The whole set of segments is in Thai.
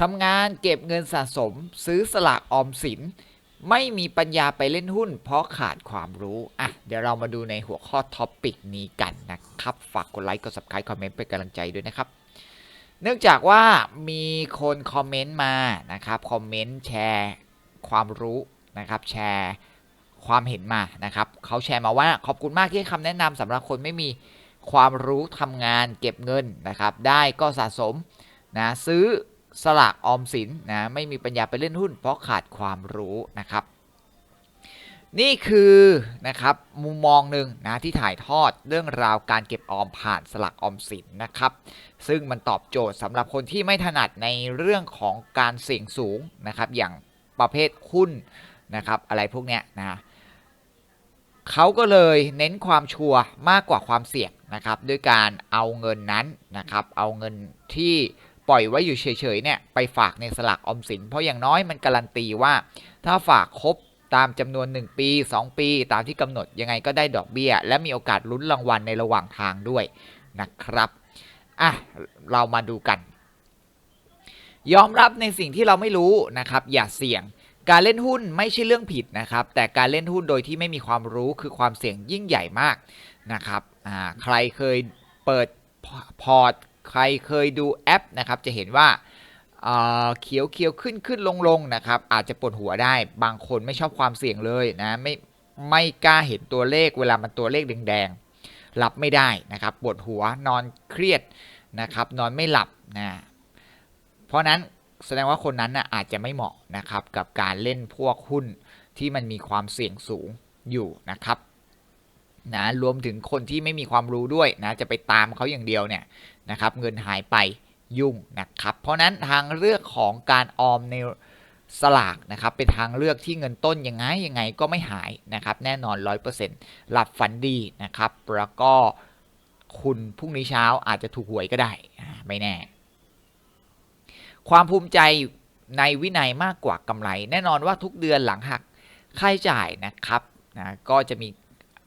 ทำงานเก็บเงินสะสม ซื้อสลากออมสิน ไม่มีปัญญาไปเล่นหุ้น เพราะขาดความรู้ อะ เดี๋ยวเรามาดูในหัวข้อท็อปปิกนี้กันนะครับ ฝากกดไลค์ กด subscribe คอมเมนต์เป็นกำลังใจด้วยนะครับ เนื่องจากว่ามีคนคอมเมนต์มานะครับ คอมเมนต์แชร์ความรู้นะครับ แชร์ความเห็นมานะครับ เขาแชร์มาว่าขอบคุณมากที่คำแนะนำสำหรับคนไม่มีความรู้ทำงานเก็บเงินนะครับ ได้ก็สะสมนะซื้อ สลากออมสินนะไม่มีปัญญาไปเล่นหุ้น เพราะขาดความรู้นะครับ นี่คือนะครับมุมมองหนึ่งนะที่ถ่ายทอดเรื่องราวการเก็บออมผ่านสลากออมสินนะครับ ซึ่งมันตอบโจทย์สำหรับคนที่ไม่ถนัดในเรื่องของการเสี่ยงสูงนะครับอย่างประเภทหุ้นนะครับอะไรพวกเนี้ยนะเขาก็เลยเน้นความชัวร์มากกว่าความเสี่ยงนะครับด้วยการเอาเงินนั้นนะครับเอาเงินที่ ปล่อยไว้อยู่เฉยๆเนี่ยไปฝากในสลากออมสิน เพราะอย่างน้อยมันการันตีว่า ถ้าฝากครบตามจำนวน 1 ปี 2 ปี ตามที่กำหนดยังไงก็ได้ดอกเบี้ย และมีโอกาสลุ้นรางวัลในระหว่างทางด้วยนะครับอะเรามาดูกัน ยอมรับในสิ่งที่เราไม่รู้นะครับ อย่าเสี่ยงการเล่นหุ้นไม่ใช่เรื่องผิดนะครับ แต่การเล่นหุ้นโดยที่ไม่มีความรู้คือความเสี่ยงยิ่งใหญ่มากนะครับอ่าใครเคยเปิดพอร์ต ใครเคยดูแอปนะครับจะเห็นว่าเขียวเขียวขึ้นขึ้นลงลงนะครับอาจจะปวดหัวได้บางคนไม่ชอบความเสี่ยงเลยนะไม่ไม่กล้าเห็นตัวเลขเวลามันตัวเลขแดงๆรับไม่ได้นะครับปวดหัวนอนเครียดนะครับนอนไม่หลับนะเพราะนั้นแสดงว่าคนนั้นนะอาจจะไม่เหมาะนะครับกับการเล่นพวกหุ้นที่มันมีความเสี่ยงสูงอยู่นะครับ นะรวมถึงคนที่ไม่มีความรู้ด้วยนะจะไปตามเขาอย่างเดียวเนี่ยนะครับเงินหายไปยุ่งนะครับ เพราะนั้นทางเลือกของการออมในสลากนะครับเป็นทางเลือกที่เงินต้นยังไงยังไงก็ไม่หายนะครับแน่นอน 100%หลับฝันดีนะครับแล้วก็คุณพรุ่งนี้เช้าอาจจะถูกหวยก็ได้ไม่แน่ ความภูมิใจในวินัยมากกว่ากำไร แน่นอนว่าทุกเดือนหลังหักค่าใช้จ่ายนะครับนะก็จะมี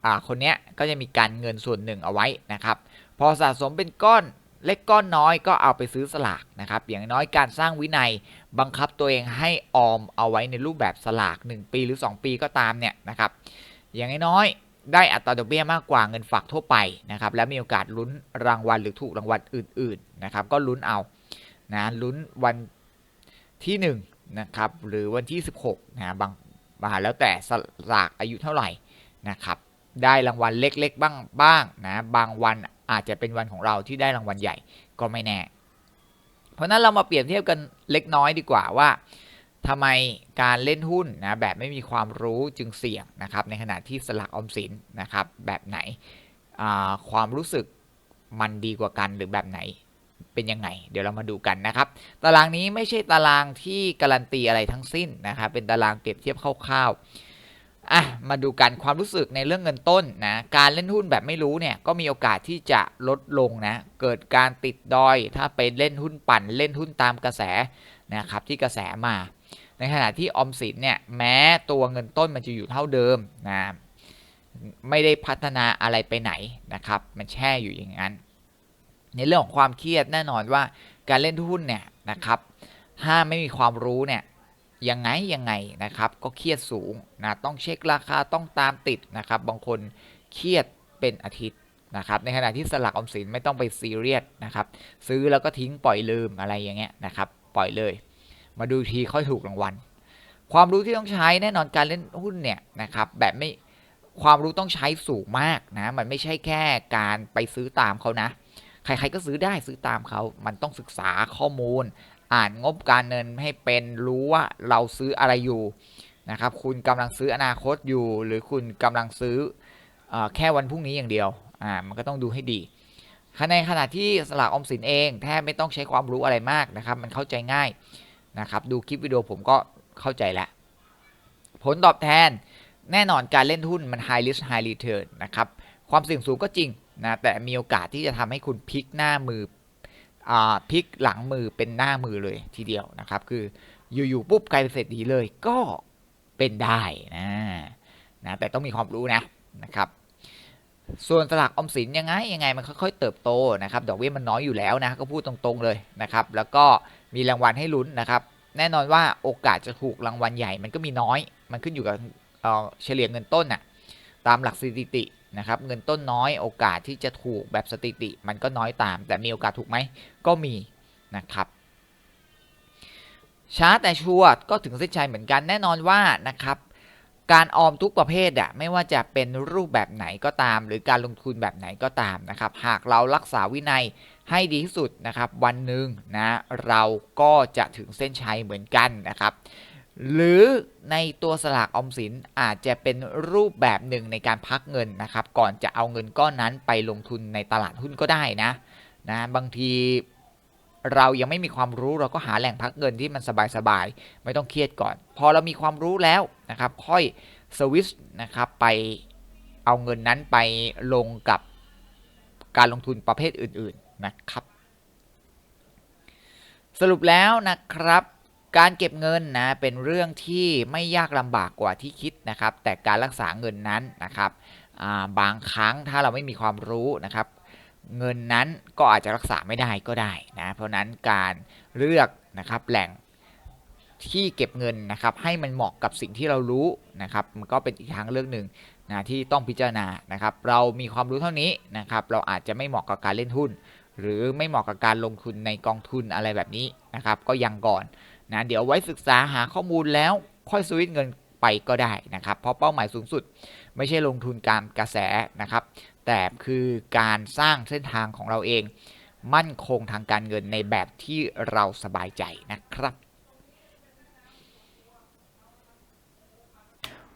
อ่าคนเนี้ยก็จะมีการเงินส่วนหนึ่งเอาไว้นะครับ พอสะสมเป็นก้อนเล็กก้อนน้อยก็เอาไปซื้อสลากนะครับ อย่างน้อยการสร้างวินัยบังคับตัวเองให้ออมเอาไว้ในรูปแบบสลาก 1 ปีหรือ 2 ปีก็ตามเนี่ยนะครับ อย่างน้อยได้อัตราดอกเบี้ยมากกว่าเงินฝากทั่วไปนะครับ และมีโอกาสลุ้นรางวัลหรือถูกรางวัลอื่นๆนะครับ ก็ลุ้นเอานะลุ้นวันที่ 1นงนะครับ หรือวันที่ 16นะบางบางแล้วแต่สลากอายุเท่าไหร่นะครับ ได้รางวัลเล็กๆ บ้างบ้างนะบางวันอาจจะเป็นวันของเราที่ได้รางวัลใหญ่ก็ไม่แน่ เพราะนั้นเรามาเปรียบเทียบกันเล็กน้อยดีกว่าว่าทำไมการเล่นหุ้นนะแบบไม่มีความรู้จึงเสี่ยงนะครับ ในขณะที่สลากออมสินนะครับ แบบไหนความรู้สึกมันดีกว่ากันหรือแบบไหนเป็นยังไง เดี๋ยวเรามาดูกันนะครับ ตารางนี้ไม่ใช่ตารางที่การันตีอะไรทั้งสิ้นนะครับ เป็นตารางเปรียบเทียบคร่าวๆ อะมาดูกันความรู้สึกในเรื่องเงินต้นนะการเล่นหุ้นแบบไม่รู้เนี่ยก็มีโอกาสที่จะลดลงนะเกิดการติดดอย ถ้าไปเล่นหุ้นปั่นเล่นหุ้นตามกระแสนะครับที่กระแสมา ในขณะที่ออมสินเนี่ยแม้ตัวเงินต้นมันจะอยู่เท่าเดิมนะไม่ได้พัฒนาอะไรไปไหนนะครับมันแช่อยู่อย่างนั้น ในเรื่องของความเครียดแน่นอนว่าการเล่นหุ้นเนี่ยนะครับถ้าไม่มีความรู้เนี่ย ยังไงยังไงนะครับก็เครียดสูงนะต้องเช็คราคาต้องตามติดนะครับ บางคนเครียดเป็นอาทิตย์นะครับในขณะที่สลักออมสินไม่ต้องไปซีเรียสนะครับซื้อแล้วก็ทิ้งปล่อยลืมอะไรอย่างเงี้ยนะครับปล่อยเลย มาดูทีค่อยถูกรางวัลความรู้ที่ต้องใช้แน่นอนการเล่นหุ้นเนี่ยนะครับแบบไม่ความรู้ต้องใช้สูงมากนะมันไม่ใช่แค่การไปซื้อตามเขานะ ใครๆก็ซื้อได้ซื้อตามเขา มันต้องศึกษาข้อมูล อ่านงบการเงินให้เป็นรู้ว่าเราซื้ออะไรอยู่นะครับคุณกำลังซื้ออนาคตอยู่ หรือคุณกำลังซื้ออแค่วันพรุ่งนี้อย่างเดียวอ่ามันก็ต้องดูให้ดีในขณะที่สลากออมสินเองแทบไม่ต้องใช้ความรู้อะไรมากนะครับ มันเข้าใจง่ายนะครับดูคลิปวิดีโอผมก็เข้าใจแล้ว ผลตอบแทนแน่นอนการเล่นหุ้นมัน high risk high return นะครับ ความเสี่ยงสูงก็จริงนะแต่มีโอกาสที่จะทำให้คุณพลิกหน้ามือ พลิกหลังมือเป็นหน้ามือเลยทีเดียวนะครับ คืออยู่ๆปุ๊บกลายเป็นเศรษฐีเลยก็เป็นได้นะนะแต่ต้องมีความรู้นะนะครับ ส่วนสลากออมสินยังไงยังไงมันค่อยๆเติบโตนะครับดอกเบี้ยมันน้อยอยู่แล้วนะก็พูดตรงๆเลยนะครับ แล้วก็มีรางวัลให้ลุ้นนะครับ แน่นอนว่าโอกาสจะถูกรางวัลใหญ่มันก็มีน้อย มันขึ้นอยู่กับเเฉลี่ยเงินต้นน่ะตามหลักสถิติ นะครับเงินต้นน้อยโอกาสที่จะถูกแบบสถิติ มันก็น้อยตาม แต่มีโอกาสถูกไหมก็มีนะครับช้าแต่ชัวร์ก็ถึงเส้นชัยเหมือนกันแน่นอนว่านะครับการออมทุกประเภทอะไม่ว่าจะเป็นรูปแบบไหนก็ตาม หรือการลงทุนแบบไหนก็ตามนะครับหากเรารักษาวินัยให้ดีที่สุดนะครับวันหนึ่งนะเราก็จะถึงเส้นชัยเหมือนกันนะครับ หรือในตัวสลากออมสินอาจจะเป็นรูปแบบหนึ่งในการพักเงินนะครับ ก่อนจะเอาเงินก้อนนั้นไปลงทุนในตลาดหุ้นก็ได้นะนะบางทีเรายังไม่มีความรู้เราก็หาแหล่งพักเงินที่มันสบายๆไม่ต้องเครียดก่อน พอเรามีความรู้แล้วนะครับ ค่อยสวิชนะครับไปเอาเงินนั้นไปลงกับการลงทุนประเภทอื่น ๆนะครับ สรุปแล้วนะครับ การเก็บเงินนะเป็นเรื่องที่ไม่ยากลำบากกว่าที่คิดนะครับ แต่การรักษาเงินนั้นนะครับาบางครั้งถ้าเราไม่มีความรู้นะครับ เงินนั้นก็อาจจะรักษาไม่ได้ก็ได้นะเพราะฉะนั้นการเลือกนะครับแหล่งที่เก็บเงินนะครับ ให้มันเหมาะกับสิ่งที่เรารู้นะครับ มันก็เป็นอีกทางเลือกหนึ่งนะที่ต้องพิจารณานะครับ เรามีความรู้เท่านี้นะครับ เราอาจจะไม่เหมาะกับการเล่นหุ้น หรือไม่เหมาะกับการลงทุนในกองทุนอะไรแบบนี้นะครับ ก็ยังก่อน นะเดี๋ยวไว้ศึกษาหาข้อมูลแล้วค่อยสวิตช์เงินไปก็ได้นะครับ เพราะเป้าหมายสูงสุดไม่ใช่ลงทุนการกระแสนะครับ แต่คือการสร้างเส้นทางของเราเอง มั่นคงทางการเงินในแบบที่เราสบายใจนะครับ